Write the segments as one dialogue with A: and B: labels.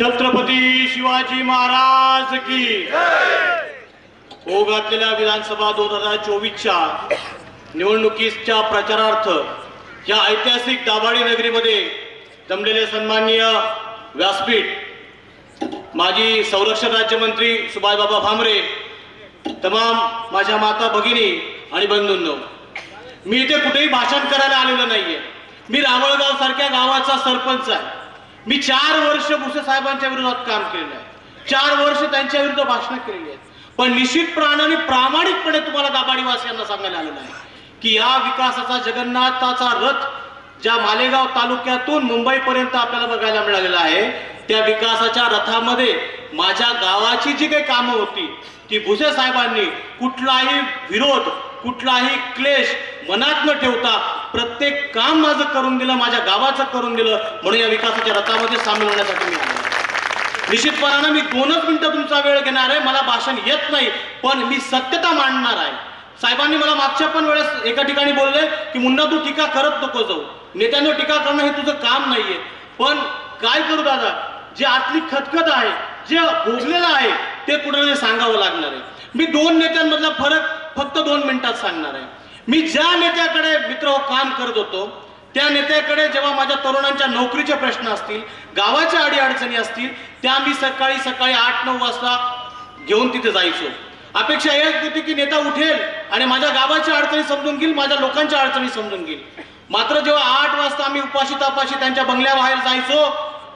A: छत्रपती शिवाजी महाराज की ओघातलेल्या घातलेल्या विधानसभा दोन हजार चोवीसच्या निवडणुकीच्या प्रचारार्थ या ऐतिहासिक दाभाडी नगरीमध्ये जमलेले सन्माननीय व्यासपीठ माजी संरक्षण राज्यमंत्री सुभाषबाबा भामरे तमाम माझ्या माता भगिनी आणि बंधूंनो मी इथे कुठेही भाषण करायला आलेलो नाहीये. मी रावळगाव सारख्या गावाचा सरपंच आहे. मी चार वर्ष भुसे साहेबांच्या विरोधात काम केलेलं आहे. चार वर्ष त्यांच्या विरुद्ध भाषणं केलेली आहेत. पण निश्चितपणाने आणि प्रामाणिकपणे तुम्हाला दाबाडीवासियांना सांगायला आलेलं आहे की या विकासाचा जगन्नाथाचा रथ ज्या मालेगाव तालुक्यातून मुंबईपर्यंत आपल्याला बघायला मिळालेला आहे त्या विकासाच्या रथामध्ये माझ्या गावाची जी काही कामं होती ती भुसे साहेबांनी कुठलाही विरोध कुठलाही क्लेश मनात न ठेवता प्रत्येक काम माझं करून दिलं माझ्या गावाचं करून दिलं म्हणून या विकासाच्या रथामध्ये सामील होण्यासाठी मी आलो. निश्चितपणानं मी दोनच मिनिटं तुमचा वेळ घेणार आहे मला भाषण येत नाही पण मी सत्यता मांडणार आहे. साहेबांनी मला मागच्या पण वेळेस एका ठिकाणी बोलले की मुन्ना तू टीका करत नको जाऊ. नेत्यांवर टीका करणं हे तुझं काम नाहीये. पण काय करू दादा? जे आतली खतखत आहे जे भोगलेलं आहे ते कुणाला सांगावं लागणार आहे. मी दोन नेत्यांमधला फरक फक्त दोन मिनिटात सांगणार आहे. मी ज्या नेत्याकडे मित्र हो काम करत होतो त्या नेत्याकडे जेव्हा माझ्या तरुणांच्या नोकरीचे प्रश्न असतील गावाच्या अडीअडचणी असतील त्या मी सकाळी सकाळी आठ नऊ वाजता घेऊन तिथे जायचो. अपेक्षा एक होती की नेता उठेल आणि माझ्या गावाच्या अडचणी समजून घेईल माझ्या लोकांच्या अडचणी समजून घेईल. मात्र जेव्हा आठ वाजता आम्ही उपाशी तापाशी त्यांच्या बंगल्याबाहेर जायचो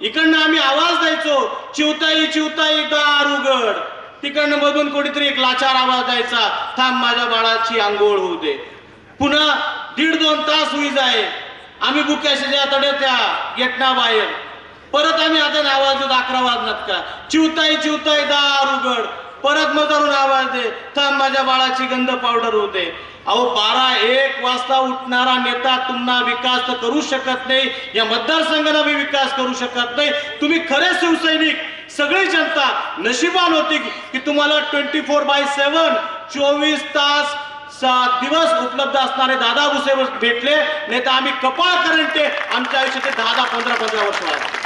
A: इकडनं आम्ही आवाज द्यायचो चिवताई चिवताई दार उघड तिकडनं मधून कोणीतरी एक लाचार आवाज द्यायचा थांब माझ्या बाळाची आंघोळ होऊ दे. पुन्हा दीड दोन तास होई जाय आम्ही बुक्याच्या तडे त्या गेटना बाहेर परत आम्ही आता आवाज देत अकरा वाजनात का? चिवताई चिवताई दार उघड. परत मजारून आवाज दे. थांब माझ्या बाळाची गंध पावडर होते अहो बारा एक वाजता उठणारा नेता तुम्हाला विकास तर करू शकत नाही. या मतदारसंघाला मी विकास करू शकत नाही. तुम्ही खरे शिवसैनिक. सगळी जनता नशिबान होती की तुम्हाला ट्वेंटी फोर बाय सेवन चोवीस तास सात दिवस उपलब्ध असणारे दादा भुसे भेटले नाही तर आम्ही कपाळ करंटे आमच्या आयुष्याचे दहा दहा पंधरा पंधरा वर्ष व्हायला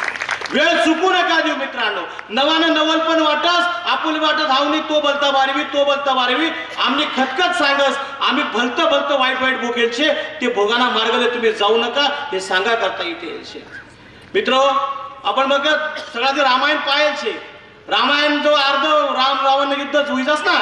A: वेळ चुकू नका देऊ मित्रांनो. नवानं नवल पण वाटस आपुल वाटत हावनी तो बलता बारवी तो बलता बारवी आम्ही खतखत सांगस आम्ही भलतं भलतं वाईट वाईट भोगेलचे ते भोगाना मार्गाला तुम्ही जाऊ नका हे सांगा करता इथे येईल मित्र आपण बघत सगळा रामायण पाहायचे रामायण जो अर्ध राम रावण युद्ध होईच ना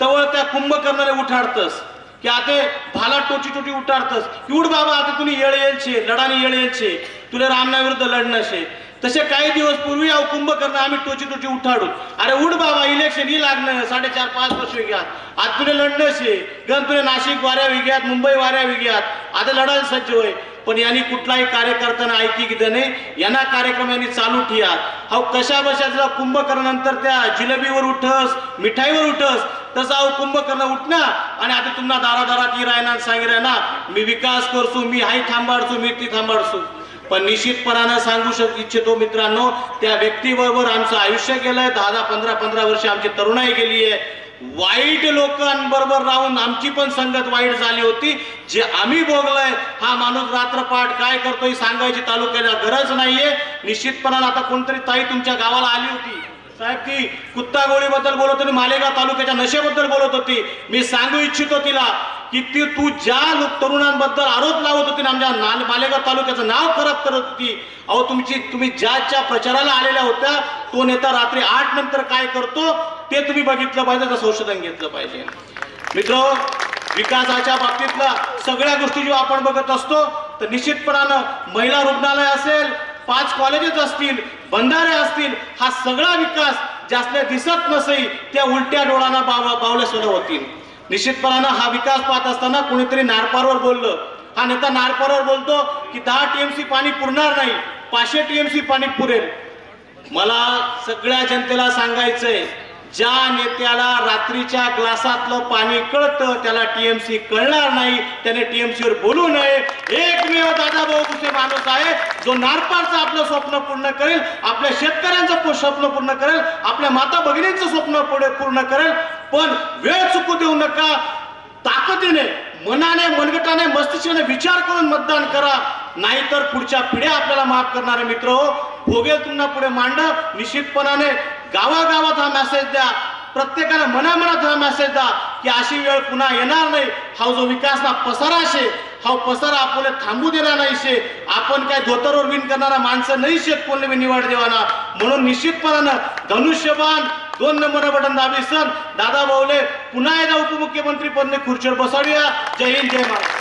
A: तवळ त्या कुंभकर्णाने उठाडतस की आता भाला टोची टोची उठाडतस. की उठ बाबा आता तुम्ही येळ येलशे लढाने येळ येलशे तुला रामना विरुद्ध लढणं शे तसे काही दिवस पूर्वी अहो कुंभकर्ण आम्ही टोची टोची उठाडू अरे उठ बाबा इलेक्शन ही लागणं साडेचार पाच वर्ष विघ्यात आज तुला लढणं शे गण तुला नाशिक वाऱ्या विघ्यात मुंबई वाऱ्या विघ्यात आता लढायला सज्ज होय. पण यांनी कुठलाही कार्यकर्त्यांना ऐकी की नाही यांना कार्यक्रम यांनी चालू ठेवा. हा कशा बशा कुंभकर्ण कुंभकर्णानंतर त्या जिलेबीवर उठस मिठाईवर उठस तसा अहो कुंभकर्ण उठना आणि आता तुम्हाला दारादारात ही राहणार सांगी राहणार. मी विकास करसू मी हाई थांबाडसू मी ती थांबाडसू पण निश्चितपणानं सांगू शक इच्छितो मित्रांनो त्या व्यक्तीबरोबर आमचं आयुष्य गेलंय. दहा दहा पंधरा पंधरा वर्ष आमची तरुणाई गेली आहे. वाईट लोकांबरोबर राहून आमची पण संगत वाईट झाली होती. जे आम्ही भोगलंय हा माणूस रात्रपाठ काय करतोय सांगायची तालुक्याला गरज नाहीये. निश्चितपणानं आता कोणतरी ताई तुमच्या गावाला आली होती. साहेब ती कुत्ता गोळीबद्दल बोलत होती मालेगाव तालुक्याच्या नशेबद्दल बोलत होती. मी सांगू इच्छितो तिला की ती तू ज्या तरुणांबद्दल आरोप लावत होती ना आमच्या नाल मालेगाव तालुक्याचं नाव खराब करत होती अहो तुमची तुम्ही ज्याच्या प्रचाराला आलेल्या होत्या तो नेता रात्री आठ नंतर काय करतो ते तुम्ही बघितलं पाहिजे तर संशोधन घेतलं पाहिजे. मित्र विकासाच्या बाबतीतला सगळ्या गोष्टी जेव्हा आपण बघत असतो तर निश्चितपणानं महिला रुग्णालय असेल पाच कॉलेजेस असतील बंधारे असतील हा सगळा विकास जास्त दिसत नसेल त्या उलट्या डोळांना बाव बावले सुद्धा होतील. निश्चितपणानं हा विकास पाहत असताना कुणीतरी नारपारवर बोललं. हा नेता नारपारवर बोलतो की दहा टीएमसी पाणी पुरणार नाही पाचशे टीएमसी पाणी पुरेल. मला सगळ्या जनतेला सांगायचंय ज्या नेत्याला रात्रीच्या ग्लासातलं पाणी कळतं त्याला टीएमसी कळणार नाही त्याने TMC वर बोलू नये. एकमेव दादाभाऊ दुसरे माणूस आहे जो नारपारचं आपलं स्वप्न पूर्ण करेल आपल्या शेतकऱ्यांचं स्वप्न पूर्ण करेल आपल्या माता भगिनींचं स्वप्न पुढे पूर्ण करेल. पण वेळ चुकू देऊ नका. ताकदीने मनाने मनगटाने मस्तिष्काने विचार करून मतदान करा. नाहीतर पुढच्या पिढ्या आपल्याला माफ करणारे मित्र हो. भोगेल तुम्हाला पुढे मांड. निश्चितपणाने गावागावात हा मेसेज द्या. प्रत्येकाला मनामनात हा मेसेज द्या की अशी वेळ पुन्हा येणार नाही. हा जो विकासना पसारा शे हा पसारा आपल्याला थांबू देणार नाही शे. आपण काय धोतरवर विण करणारा माणसं नाही शेत कोणले बी निवड देवाना म्हणून निश्चितपणानं धनुष्यबाण दोन नंबर बटन दाबी सण. दादा भाऊले पुन्हा एकदा उपमुख्यमंत्री पदने खुर्चीवर बसावूया जय हिंद जय महाराज